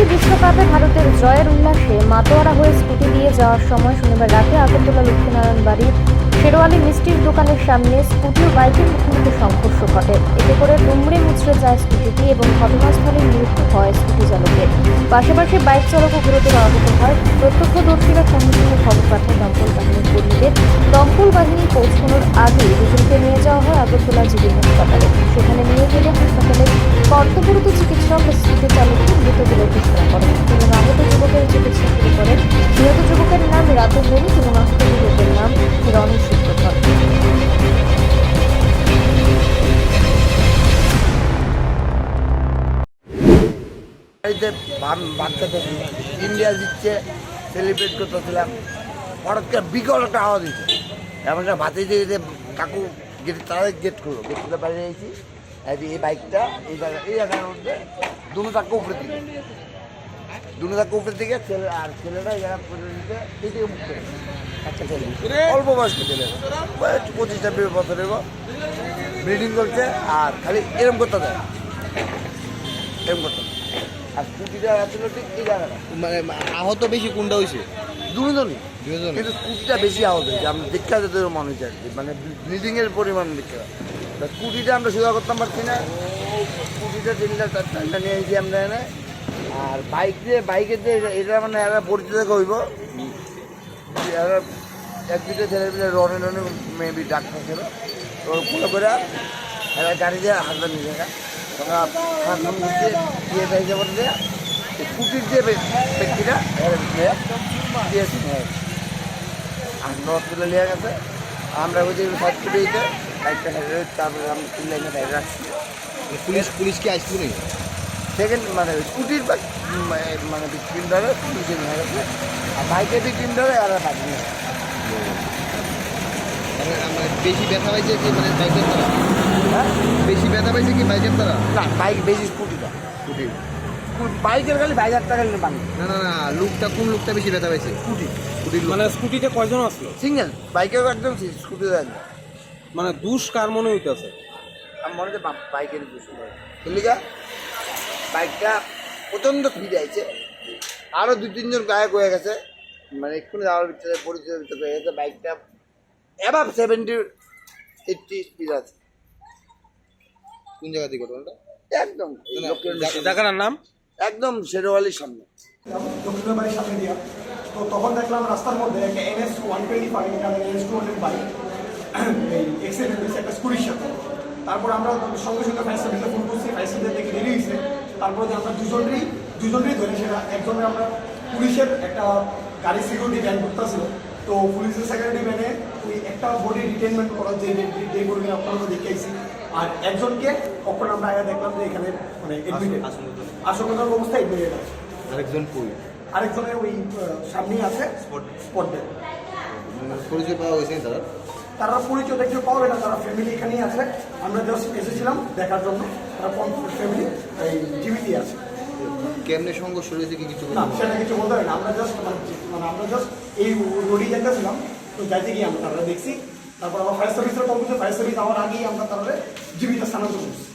Scooty বিশ্বকাপে ভারতের জয়ের উল্লাসে মাতোয়ারা হয়ে স্কুটি দিয়ে যাওয়ার সময় শনিবার রাতে আগরতলা লক্ষ্মীনারায়ণ বাড়ির শেরওয়ালি মিষ্টির দোকানের সামনে স্কুটি ও বাইকের মুখোমুখি সংঘর্ষ ঘটে। এতে করে দুমড়ে মুচড়ে যায় স্কুটিটি এবং ঘটনাস্থলে মৃত্যু হয় স্কুটি চালকের। পাশাপাশি বাইক চালকও গুরুতর আহত হয়। প্রত্যক্ষদর্শীরা সঙ্গে খবর পাঠায় দমকল বাহিনীর কর্মীদের। দমকল বাহিনী পৌঁছানোর আগে দুজনকে নিয়ে যাওয়া হয় আগরতলা জিবি হাসপাতালে। সেখানে নিয়ে গেলে হাসপাতালে কর্তব্যরত চিকিৎসক স্কুটি বাড়িতে বাম- বাচ্চা থেকে ইন্ডিয়া দিচ্ছে সেলিব্রেট করতেছিলাম। হঠাৎ করে বিকল একটা আওয়াজ দিচ্ছে এমন একটা ভাতে যেতে কাকু গেট তাদের গেট করল গেট খুলে বাইরে এসেছি এই যে এই বাইকটা এই জায়গা এই জায়গার মধ্যে দুটো চাক্কা উপরে দিকে। দুটো চাক্কা উপরে দিকে ছেলে আর ছেলেটা এই জায়গা করে দিতে এই দিকে মুখ করে। ছেলে। অল্প বয়স্ক ছেলে। পঁচিশ ছাব্বিশ বছরের ব্রিডিং করছে আর খালি এরম করতে দেয়। এরম করতে দেয়। আর স্কুটিটা আসলে ঠিক এই জায়গাটা মানে আহত বেশি কোনটা হয়েছে দুজনই। দুজন কিন্তু স্কুটিটা বেশি আহত হয়েছে। আমি দেখা যেতে মনে হচ্ছে আর কি। মানে ব্লিডিংয়ের পরিমাণ দেখা স্কুটিটা আমরা সোজা করতাম পারছি না। স্কুটিটা তিনটা চারটা নিয়ে এসেছি আমরা এনে আর বাইক যে বাইকের যে এটা- মানে এরা পরিচিত হইব। এরা এক দুটো ছেলে মিলে রনে রনে মেবি ডাক্তার ছিল তো করে এরা গাড়ি দিয়ে হাসপাতাল নিয়ে যায়। তোমরা হাসপাতাল দিয়ে দেয় যে বলে দেয়া স্কুটির যে বে- ব্যক্তিটা এর দিয়ে দিয়েছে হাসপাতাল তুলে নিয়ে গেছে। আমরা ওই যে সাইড করে দিতে বাইকটা হেঁটে তারপরে আমরা তুলে এনে বাইরে রাখছি। পুলিশ পুলিশ কি আসছিল সেকেন্ড মানে স্কুটির মানে বিক্রিম ধরে পুলিশে নিয়ে গেছে। আর বাইকের বিক্রিম ধরে আর বাইক নিয়ে। মানে মানে বেশি ব্যথা কি মানে বাইকের হ্যাঁ? পাইছে কি বাইকের দ্বারা? না বাইক বেশি স্কুটিটা স্কুটি। বাইকের খালি বাইক হাজার টাকা বাংলা না না না লুকটা কোন লুকটা বেশি ব্যথা পাইছে? স্কুটি। স্কুটির মানে স্কুটিতে কয়জন আসলো? সিঙ্গেল। বাইকেও একদম স্কুটিও একদম মানে দুষ কার মনে হইতেছে? আমি মনে হচ্ছে বা- বাইকের বুঝতে পারি বুঝলিকা বাইকটা প্রচণ্ড স্পিড আছে। আরও দু তিনজন গায়ক হয়ে গেছে। মানে এক্ষুনি যাওয়ার ভিতরে পরিচয়ের ভিতরে হয়ে গেছে বাইকটা অ্যাবাভ সেভেন্টি এইটটি স্পিড আছে। কোন জায়গা থেকে ঘটনাটা একদম। জায়গাটার নাম? একদম শেরওয়ালির সামনে। দক্ষিণের বাড়ির সামনে দিয়া। তো তখন দেখলাম রাস্তার মধ্যে একটা NS one twenty five NS two hundred bike. এই এক্সিডেন্ট হয়েছে একটা স্কুটির সাথে। তারপর আমরা সঙ্গে সঙ্গে ফায়ার সার্ভিসে ফোন করছি ফায়ার সার্ভিস থেকে দেরি হয়েছে। তারপরে যে আমরা দুজনেরই দুজনেরই ধরে সেটা একজনের আমরা পুলিশের একটা গাড়ি সিকিউরিটি ভ্যান করতেছিল। তো পুলিশের সেক্রেটারি ভ্যানে ওই একটা বডি রিটেনমেন্ট করার যে যে করবে আপনারা দেখাইছি আর একজনকে কখন আমরা আগে দেখলাম যে এখানে মানে এডমিটেড আশঙ্কাজনক অবস্থায় এডমিটেড আছে। আরেকজন কই? আরেকজনের ওই সামনেই আছে। স্পট ডেড মানে পরিচয় পাওয়া না তারা? তারা পরিচয় দেখতে পাবে না তারা ফ্যামিলি এখানেই আছে। আমরা জাস্ট এসেছিলাম দেখার জন্য। তারা ফ্যামিলি এই টিভিতে আছে। কেমনে সংঘর্ষ হয়েছে কি কিছু না সেটা কিছু বলতে হবে না। আমরা জাস্ট মানে আমরা জাস্ট এই রোডই যেতেছিলাম তো যাইতে গিয়ে আমরা তারা দেখছি তারপর আমার ফায়ার সার্ভিসের কম্পিউটার ফায়ার সার্ভিস আমার আগেই আমরা তাহলে জীবিত স্থানান্তর করছি।